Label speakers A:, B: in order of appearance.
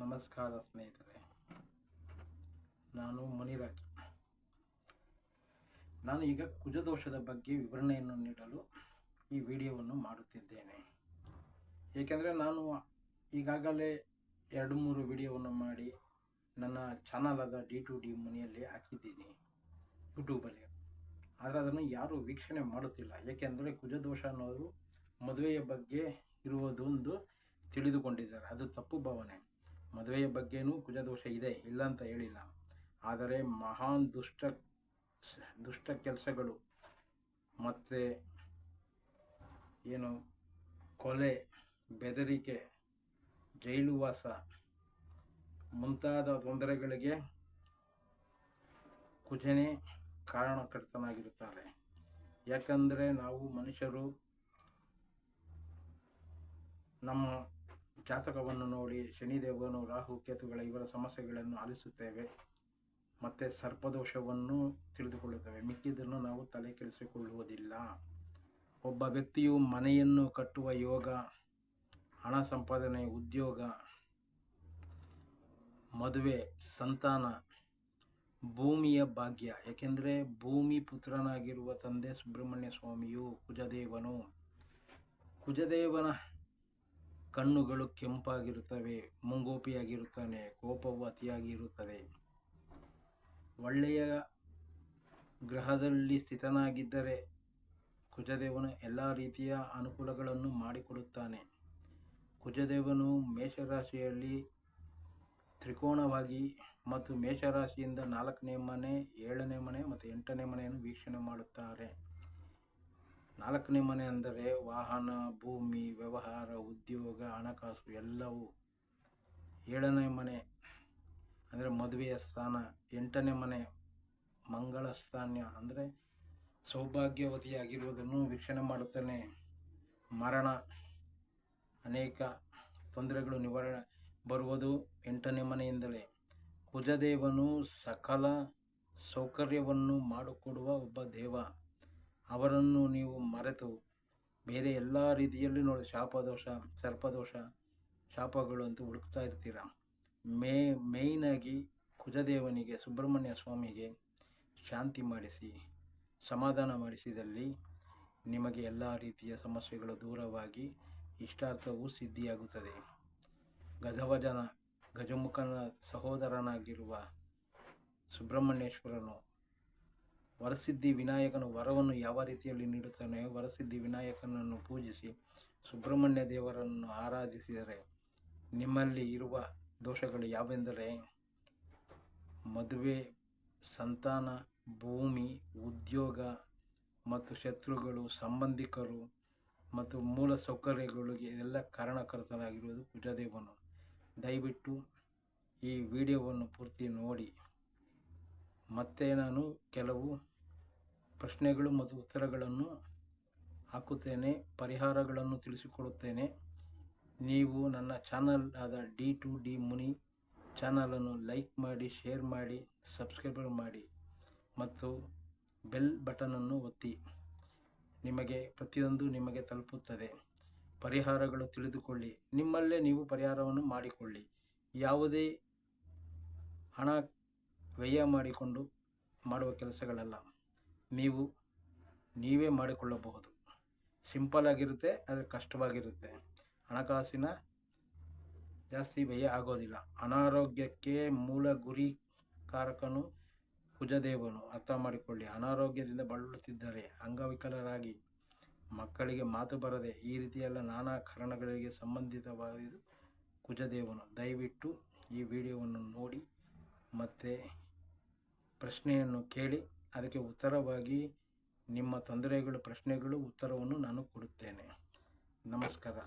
A: ನಮಸ್ಕಾರ ಸ್ನೇಹಿತರೆ. ನಾನು ಮುನಿರಾಜ್ ನಾನು ಈಗ ಕುಜದೋಷದ ಬಗ್ಗೆ ವಿವರಣೆಯನ್ನು ನೀಡಲು ಈ ವಿಡಿಯೋವನ್ನು ಮಾಡುತ್ತಿದ್ದೇನೆ. ಏಕೆಂದರೆ ನಾನು ಈಗಾಗಲೇ ಎರಡು ಮೂರು ವಿಡಿಯೋವನ್ನು ಮಾಡಿ ನನ್ನ ಚಾನಲಾದ ಡಿ ಟು ಡಿ ಮುನಿಯಲ್ಲಿ ಹಾಕಿದ್ದೀನಿ ಯೂಟ್ಯೂಬಲ್ಲಿ. ಆದರೆ ಅದನ್ನು ಯಾರೂ ವೀಕ್ಷಣೆ ಮಾಡುತ್ತಿಲ್ಲ. ಏಕೆಂದರೆ ಕುಜದೋಷ ಅನ್ನೋದು ಮದುವೆಯ ಬಗ್ಗೆ ಇರುವುದೊಂದು ತಿಳಿದುಕೊಂಡಿದ್ದಾರೆ. ಅದು ತಪ್ಪು ಭಾವನೆ. ಮದುವೆಯ ಬಗ್ಗೆನೂ ಕುಜದೋಷ ಇದೆ ಇಲ್ಲ ಅಂತ ಹೇಳಿಲ್ಲ. ಆದರೆ ಮಹಾನ್ ದುಷ್ಟ ದುಷ್ಟ ಕೆಲಸಗಳು ಮತ್ತು ಏನು ಕೊಲೆ, ಬೆದರಿಕೆ ಜೈಲುವಾಸ ಮುಂತಾದ ತೊಂದರೆಗಳಿಗೆ ಕುಜನೇ ಕಾರಣಕರ್ತನಾಗಿರುತ್ತಾರೆ. ಯಾಕಂದರೆ ನಾವು ಮನುಷ್ಯರು ನಮ್ಮ ಜಾತಕವನ್ನು ನೋಡಿ ಶನಿದೇವನು ರಾಹು ಕೇತುಗಳ ಇವರ ಸಮಸ್ಯೆಗಳನ್ನು ಆಲಿಸುತ್ತೇವೆ. ಮತ್ತು ಸರ್ಪದೋಷವನ್ನು ತಿಳಿದುಕೊಳ್ಳುತ್ತೇವೆ. ಮಿಕ್ಕಿದ್ದನ್ನು ನಾವು ತಲೆ ಕೆಡಿಸಿಕೊಳ್ಳುವುದಿಲ್ಲ. ಒಬ್ಬ ವ್ಯಕ್ತಿಯು ಮನೆಯನ್ನು ಕಟ್ಟುವ ಯೋಗ, ಹಣ ಸಂಪಾದನೆ, ಉದ್ಯೋಗ, ಮದುವೆ, ಸಂತಾನ, ಭೂಮಿಯ ಭಾಗ್ಯ ಏಕೆಂದರೆ ಭೂಮಿ ಪುತ್ರನಾಗಿರುವ ತಂದೆ ಸುಬ್ರಹ್ಮಣ್ಯ ಸ್ವಾಮಿಯು ಕುಜದೇವನು. ಕುಜದೇವನ ಕಣ್ಣುಗಳು ಕೆಂಪಾಗಿರುತ್ತವೆ, ಮುಂಗೋಪಿಯಾಗಿರುತ್ತಾನೆ, ಕೋಪವು ಅತಿಯಾಗಿ ಇರುತ್ತದೆ ಒಳ್ಳೆಯ ಗ್ರಹದಲ್ಲಿ ಸ್ಥಿತನಾಗಿದ್ದರೆ ಕುಜದೇವನು ಎಲ್ಲ ರೀತಿಯ ಅನುಕೂಲಗಳನ್ನು ಮಾಡಿಕೊಡುತ್ತಾನೆ. ಕುಜದೇವನು ಮೇಷರಾಶಿಯಲ್ಲಿ ತ್ರಿಕೋಣವಾಗಿ ಮತ್ತು ಮೇಷರಾಶಿಯಿಂದ ನಾಲ್ಕನೇ ಮನೆ, ಏಳನೇ ಮನೆ ಮತ್ತು ಎಂಟನೇ ಮನೆಯನ್ನು ವೀಕ್ಷಣೆ ಮಾಡುತ್ತಾರೆ. ನಾಲ್ಕನೇ ಮನೆ ಅಂದರೆ ವಾಹನ, ಭೂಮಿ, ವ್ಯವಹಾರ, ಉದ್ಯೋಗ, ಹಣಕಾಸು ಎಲ್ಲವೂ ಏಳನೇ ಮನೆ ಅಂದರೆ ಮದುವೆಯ ಸ್ಥಾನ, ಎಂಟನೇ ಮನೆ ಮಂಗಳ ಸ್ಥಾನ ಅಂದರೆ ಸೌಭಾಗ್ಯವತಿಯಾಗಿರುವುದನ್ನು ವೀಕ್ಷಣೆ ಮಾಡುತ್ತಾನೆ. ಮರಣ, ಅನೇಕ ತೊಂದರೆಗಳು ನಿವಾರಣೆ ಬರುವುದು ಎಂಟನೇ ಮನೆಯಿಂದಲೇ. ಕುಜದೇವನು ಸಕಲ ಸೌಕರ್ಯವನ್ನು ಮಾಡಿಕೊಡುವ ಒಬ್ಬ ದೇವ. ಅವರನ್ನು ನೀವು ಮರೆತು ಬೇರೆ ಎಲ್ಲ ರೀತಿಯಲ್ಲಿ ನೋಡಿ ಶಾಪದೋಷ, ಸರ್ಪದೋಷ, ಶಾಪಗಳು ಅಂತ ಹುಡುಕ್ತಾ ಇರ್ತೀರ? ಮೇ, ಮೇಯ್ನಾಗಿ ಕುಜದೇವನಿಗೆ, ಸುಬ್ರಹ್ಮಣ್ಯ ಸ್ವಾಮಿಗೆ ಶಾಂತಿ ಮಾಡಿಸಿ, ಸಮಾಧಾನ ಮಾಡಿಸಿದಲ್ಲಿ ನಿಮಗೆ ಎಲ್ಲ ರೀತಿಯ ಸಮಸ್ಯೆಗಳು ದೂರವಾಗಿ ಇಷ್ಟಾರ್ಥವು ಸಿದ್ಧಿಯಾಗುತ್ತದೆ. ಗಜವಜನ, ಗಜಮುಖನ ಸಹೋದರನಾಗಿರುವ ಸುಬ್ರಹ್ಮಣ್ಯೇಶ್ವರನು ವರಸಿದ್ಧಿ ವಿನಾಯಕನು ವರವನ್ನು ಯಾವ ರೀತಿಯಲ್ಲಿ ನೀಡುತ್ತಾನೆ? ವರಸಿದ್ಧಿ ವಿನಾಯಕನನ್ನು ಪೂಜಿಸಿ ಸುಬ್ರಹ್ಮಣ್ಯ ದೇವರನ್ನು ಆರಾಧಿಸಿದರೆ ನಿಮ್ಮಲ್ಲಿ ಇರುವ ದೋಷಗಳು ಯಾವೆಂದರೆ ಮದುವೆ, ಸಂತಾನ, ಭೂಮಿ, ಉದ್ಯೋಗ ಮತ್ತು ಶತ್ರುಗಳು, ಸಂಬಂಧಿಕರು ಮತ್ತು ಮೂಲ ಸೌಕರ್ಯಗಳಿಗೆ ಎಲ್ಲ ಕಾರಣಕರ್ತನಾಗಿರುವುದು ಕುಜದೇವನು ದಯವಿಟ್ಟು ಈ ವಿಡಿಯೋವನ್ನು ಪೂರ್ತಿ ನೋಡಿ. ಮತ್ತೆ ನಾನು ಕೆಲವು ಪ್ರಶ್ನೆಗಳು ಮತ್ತು ಉತ್ತರಗಳನ್ನು ಹಾಕುತ್ತೇನೆ, ಪರಿಹಾರಗಳನ್ನು ತಿಳಿಸಿಕೊಡುತ್ತೇನೆ. ನೀವು ನನ್ನ ಚಾನಲ್ ಆದ ಡಿ ಟು ಡಿ ಮುನಿ ಚಾನಲನ್ನು ಲೈಕ್ ಮಾಡಿ, ಶೇರ್ ಮಾಡಿ, ಸಬ್ಸ್ಕ್ರೈಬ್ ಮಾಡಿ ಮತ್ತು ಬೆಲ್ ಬಟನನ್ನು ಒತ್ತಿ. ನಿಮಗೆ ಪ್ರತಿಯೊಂದು ನಿಮಗೆ ತಲುಪುತ್ತದೆ. ಪರಿಹಾರಗಳು ತಿಳಿದುಕೊಳ್ಳಿ. ನಿಮ್ಮಲ್ಲೇ ನೀವು ಪರಿಹಾರವನ್ನು ಮಾಡಿಕೊಳ್ಳಿ. ಯಾವುದೇ ಹಣ ವ್ಯಯ ಮಾಡಿಕೊಂಡು ಮಾಡುವ ಕೆಲಸಗಳಲ್ಲ. ನೀವು, ನೀವೇ ಮಾಡಿಕೊಳ್ಳಬಹುದು. ಸಿಂಪಲ್ ಆಗಿರುತ್ತೆ, ಆದರೆ ಕಷ್ಟವಾಗಿರುತ್ತೆ. ಹಣಕಾಸಿನ ಜಾಸ್ತಿ ವ್ಯಯ ಆಗೋದಿಲ್ಲ. ಅನಾರೋಗ್ಯಕ್ಕೆ ಮೂಲ ಗುರಿ ಕಾರಕನು ಕುಜದೇವನು ಅರ್ಥ ಮಾಡಿಕೊಳ್ಳಿ. ಅನಾರೋಗ್ಯದಿಂದ ಬಳಲುತ್ತಿದ್ದರೆ, ಅಂಗವಿಕಲರಾಗಿ ಮಕ್ಕಳಿಗೆ ಮಾತು ಬರದೆ, ಈ ರೀತಿಯೆಲ್ಲ ನಾನಾ ಕಾರಣಗಳಿಗೆ ಸಂಬಂಧಿತವಾದ ಕುಜದೇವನು ದಯವಿಟ್ಟು ಈ ವಿಡಿಯೋವನ್ನು ನೋಡಿ, ಮತ್ತು ಪ್ರಶ್ನೆಯನ್ನು ಕೇಳಿ ಅದಕ್ಕೆ ಉತ್ತರವಾಗಿ ನಿಮ್ಮ ತೊಂದರೆಗಳು ಪ್ರಶ್ನೆಗಳು ಉತ್ತರವನ್ನು ನಾನು ಕೊಡುತ್ತೇನೆ. ನಮಸ್ಕಾರ.